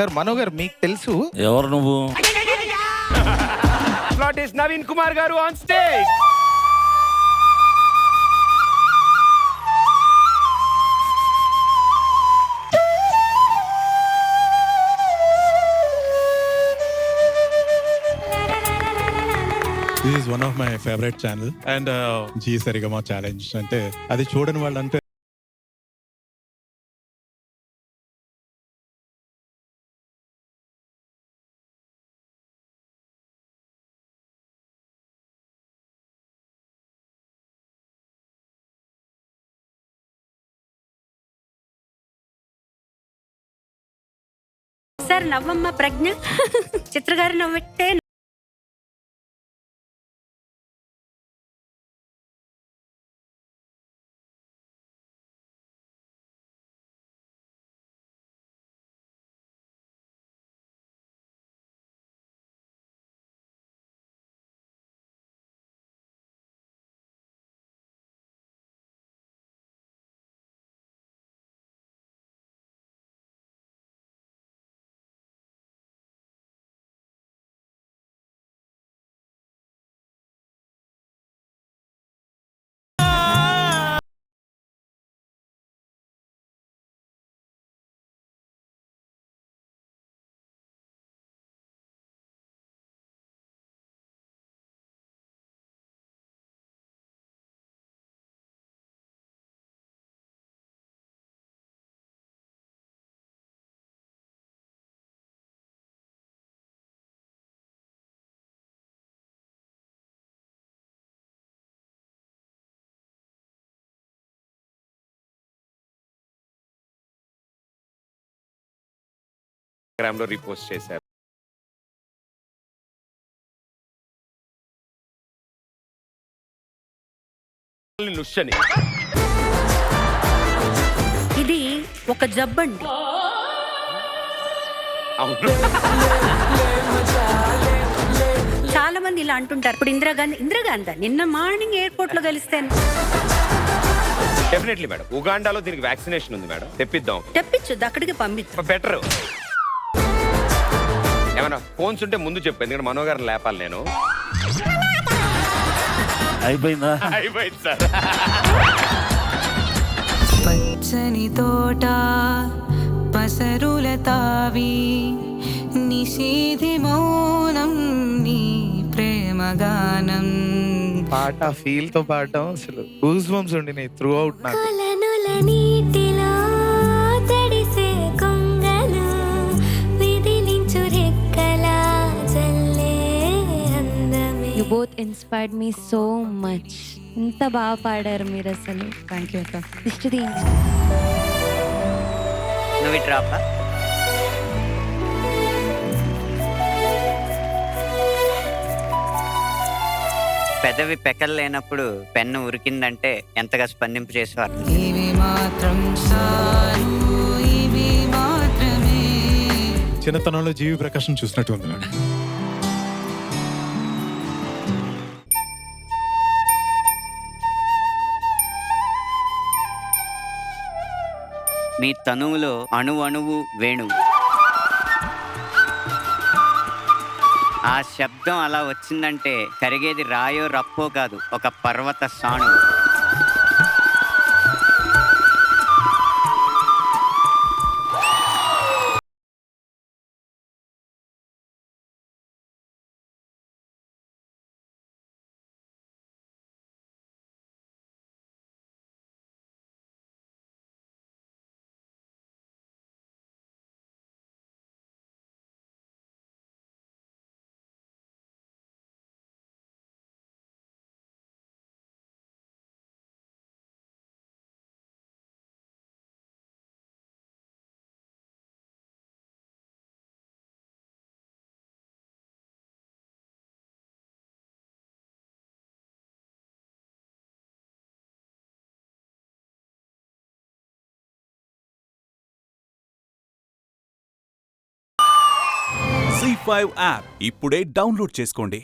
Sir మనో గారు మీకు తెలుసు. ఎవరు నువ్వు? స్లాట్ ఇస్ నవీన్ కుమార్ గారు on stage this is one of my favourite channel and Zee Saregama challenge అంటే అది చూడని వాళ్ళు అంటే సార్ నవ్వమ్మ ప్రజ్ఞ. చిత్ర గారు నవ్వట్టే ఇన్స్టాగ్రామ్లో రీపోస్ట్ చేశారు. నుష్యని ఇది ఒక జబ్బండి. అవును. చాలా మంది ఇలా అంటుంటారు. ఇప్పుడు ఇందిరాగాంధీ ఇందిరాగాంధీ నిన్న మార్నింగ్ ఎయిర్పోర్ట్లో కలిస్తాను డెఫినెట్లీ మేడం ఉగాండాలో దీనికి వ్యాక్సినేషన్ ఉంది మేడం తెప్పిద్దాం. తెప్పించు అక్కడికి పంపించు బెటర్. ఏమన్నా ఫోన్స్ ఉంటే ముందు చెప్పు ఎందుకంటే మనోగారిని లేపాలి నేను. అయిపోయిందా? అయిపోయింది సార్. పచ్చని తోట పసరుల తావి నిషేధి మౌనం నీ ప్రేమగానం పాట ఫీల్తో పాడటం అసలు గూస్ బంప్స్ ఉండినాయి త్రూ అవుట్ నాకు. కొలనుల ఇన్స్పైర్డ్ మీ సో మచ్ ఎంత బాగా పాడారు మీరు అసలు. థ్యాంక్ యూ అక్క. దిష్టి తీయించు నువ్వు ఇటు రాపా? పెదవి పెకలు లేనప్పుడు పెన్ను ఉరికిందంటే ఎంతగా స్పందింపు చేసేవారు? చిన్నతనంలో జీవి ప్రకాశం చూసినట్టు ఉంది మీ తనువులో అణు అణువు వేణువు ఆ శబ్దం అలా వచ్చిందంటే కరిగేది రాయో రప్పో కాదు ఒక పర్వత సాణు ఫైవ్ యాప్ ఇప్పుడే డౌన్లోడ్ చేసుకోండి.